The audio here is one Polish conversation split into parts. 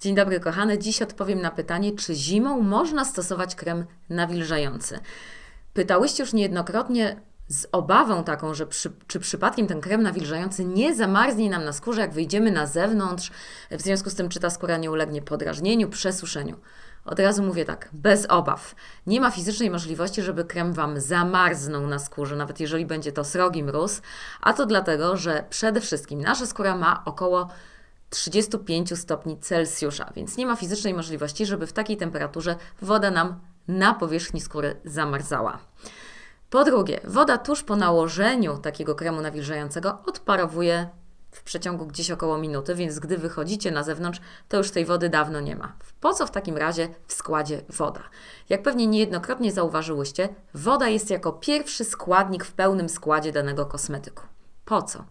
Dzień dobry, kochane. Dziś odpowiem na pytanie, czy zimą można stosować krem nawilżający. Pytałyście już niejednokrotnie z obawą taką, że przy, czy przypadkiem ten krem nawilżający nie zamarznie nam na skórze, jak wyjdziemy na zewnątrz, w związku z tym, czy ta skóra nie ulegnie podrażnieniu, przesuszeniu. Od razu mówię tak, bez obaw. Nie ma fizycznej możliwości, żeby krem Wam zamarznął na skórze, nawet jeżeli będzie to srogi mróz, a to dlatego, że przede wszystkim nasza skóra ma około 35 stopni Celsjusza, więc nie ma fizycznej możliwości, żeby w takiej temperaturze woda nam na powierzchni skóry zamarzała. Po drugie, woda tuż po nałożeniu takiego kremu nawilżającego odparowuje w przeciągu gdzieś około minuty, więc gdy wychodzicie na zewnątrz, to już tej wody dawno nie ma. Po co w takim razie w składzie woda? Jak pewnie niejednokrotnie zauważyłyście, woda jest jako pierwszy składnik w pełnym składzie danego kosmetyku. Po co?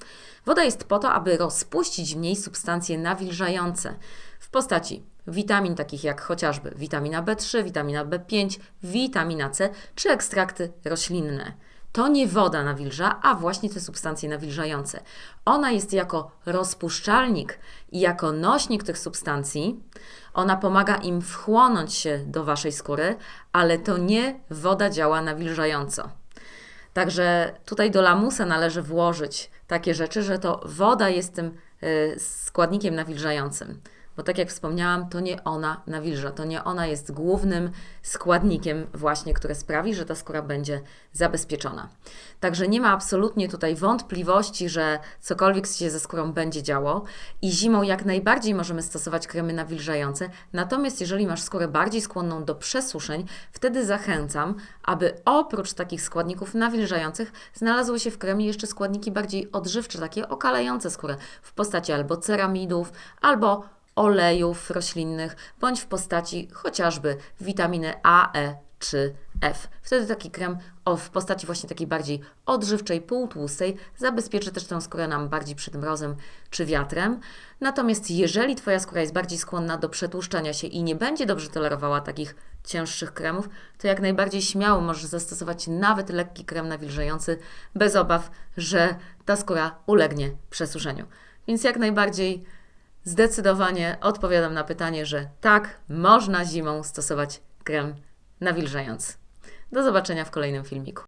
Woda jest po to, aby rozpuścić w niej substancje nawilżające w postaci witamin takich jak chociażby witamina B3, witamina B5, witamina C czy ekstrakty roślinne. To nie woda nawilża, a właśnie te substancje nawilżające. Ona jest jako rozpuszczalnik i jako nośnik tych substancji. Ona pomaga im wchłonąć się do waszej skóry, ale to nie woda działa nawilżająco. Także tutaj do lamusa należy włożyć takie rzeczy, że to woda jest tym y, składnikiem nawilżającym. Bo tak jak wspomniałam, to nie ona nawilża, to nie ona jest głównym składnikiem właśnie, który sprawi, że ta skóra będzie zabezpieczona. Także nie ma absolutnie tutaj wątpliwości, że cokolwiek się ze skórą będzie działo i zimą jak najbardziej możemy stosować kremy nawilżające. Natomiast jeżeli masz skórę bardziej skłonną do przesuszeń, wtedy zachęcam, aby oprócz takich składników nawilżających znalazły się w kremie jeszcze składniki bardziej odżywcze, takie okalające skórę w postaci albo ceramidów, albo olejów roślinnych, bądź w postaci chociażby witaminy A, E czy F. Wtedy taki krem o, w postaci właśnie takiej bardziej odżywczej, półtłustej zabezpieczy też tę skórę nam bardziej przed mrozem czy wiatrem. Natomiast jeżeli Twoja skóra jest bardziej skłonna do przetłuszczania się i nie będzie dobrze tolerowała takich cięższych kremów, to jak najbardziej śmiało możesz zastosować nawet lekki krem nawilżający bez obaw, że ta skóra ulegnie przesuszeniu. Więc jak najbardziej Zdecydowanie odpowiadam na pytanie, że tak, można zimą stosować krem nawilżający. Do zobaczenia w kolejnym filmiku.